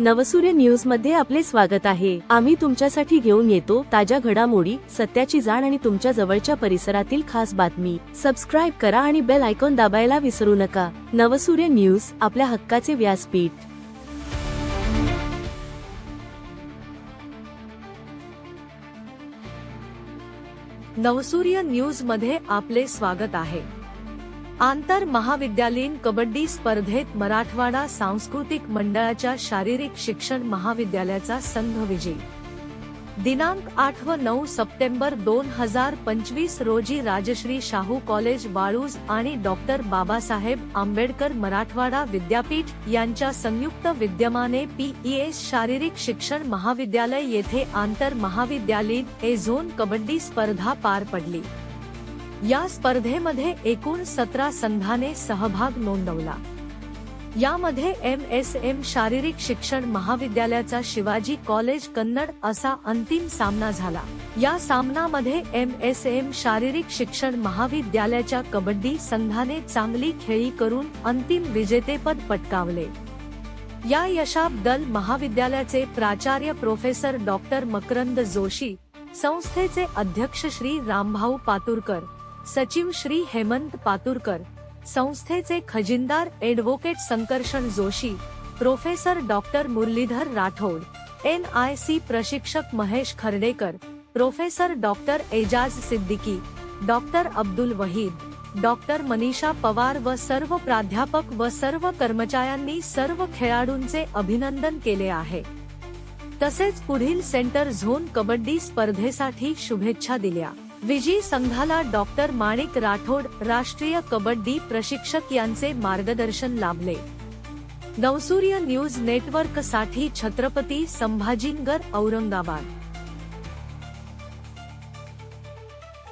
नवसूर्य न्यूजमध्ये आपले स्वागत आहे. आम्ही तुमच्यासाठी घेऊन येतो ताज्या घडामोडी सत्याची जाण आणि तुमच्या जवळच्या परिसरातील खास बातमी. सबस्क्राईब करा आणि बेल आयकॉन दाबायला विसरू नका. नवसूर्य न्यूज आपल्या हक्काचे व्यासपीठ. नवसूर्य न्यूजमध्ये आपले स्वागत आहे. आंतर महाविद्यालयीन कबड्डी स्पर्धेत मराठवाडा सांस्कृतिक मंडळाच्या शारीरिक शिक्षण महाविद्यालयाचा संघ विजयी. दिनांक आठ व नऊ सप्टेंबर दोन हजार पंचवीस रोजी राजश्री शाहू कॉलेज वाळूज आणि डॉक्टर बाबासाहेब आंबेडकर मराठवाडा विद्यापीठ यांच्या संयुक्त विद्यमाने पीईएस शारीरिक शिक्षण महाविद्यालय येथे आंतर महाविद्यालयीन ए झोन कबड्डी स्पर्धा पार पडली. या स्पर्धेमध्ये एकूण सतरा संघाने सहभाग नोंदवला. यामध्ये एम एस एम शारीरिक शिक्षण महाविद्यालयाचा शिवाजी कॉलेज कन्नड असा अंतिम सामना झाला. या सामनामध्ये एम एस एम शारीरिक शिक्षण महाविद्यालयाच्या कबड्डी संघाने चांगली खेळी करून अंतिम विजेतेपद पटकावले. या यशाबद्दल महाविद्यालयाचे प्राचार्य प्रोफेसर डॉक्टर मकरंद जोशी संस्थेचे अध्यक्ष श्री रामभाऊ पातुरकर सचिव श्री हेमंत पातुरकर संस्थेचे खजिनदार advocate Sankarshan Joshi professor doctor Muralidhar Rathod N I C प्रशिक्षक Mahesh Khardekar professor doctor Ejaz Siddiqui doctor Abdul Waheed doctor Manisha Pawar व सर्व प्राध्यापक व सर्व कर्मचाऱ्यांनी सर्व खेळाडूंचे अभिनंदन केले आहे. तसेच पुढील सेंटर झोन कबड्डी स्पर्धेसाठी शुभेच्छा दिल्या. विजयी संघाला डॉक्टर माणिक राठोड राष्ट्रीय कबड्डी प्रशिक्षक यांचे मार्गदर्शन लाभले. नवसूर्य न्यूज नेटवर्कसाठी छत्रपती संभाजीनगर औरंगाबाद.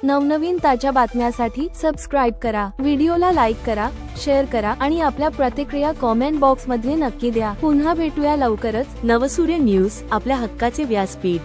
नवनवीन ताज्या बातम्यासाठी सबस्क्राईब करा व्हिडिओला लाईक करा शेअर करा आणि आपल्या प्रतिक्रिया कॉमेंट बॉक्समध्ये नक्की द्या. पुन्हा भेटूया लवकरच नवसूर्य न्यूज आपल्या हक्काचे व्यासपीठ.